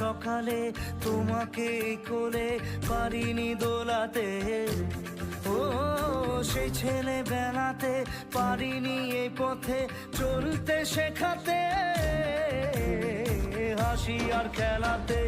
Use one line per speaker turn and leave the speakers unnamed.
সকালে তোমাকে কোলে পারিনি দোলাতে। ও, সেই ছেলে বেলাতে পারিনি এই পথে চলতে শেখাতে। হাসি আর খেলাতে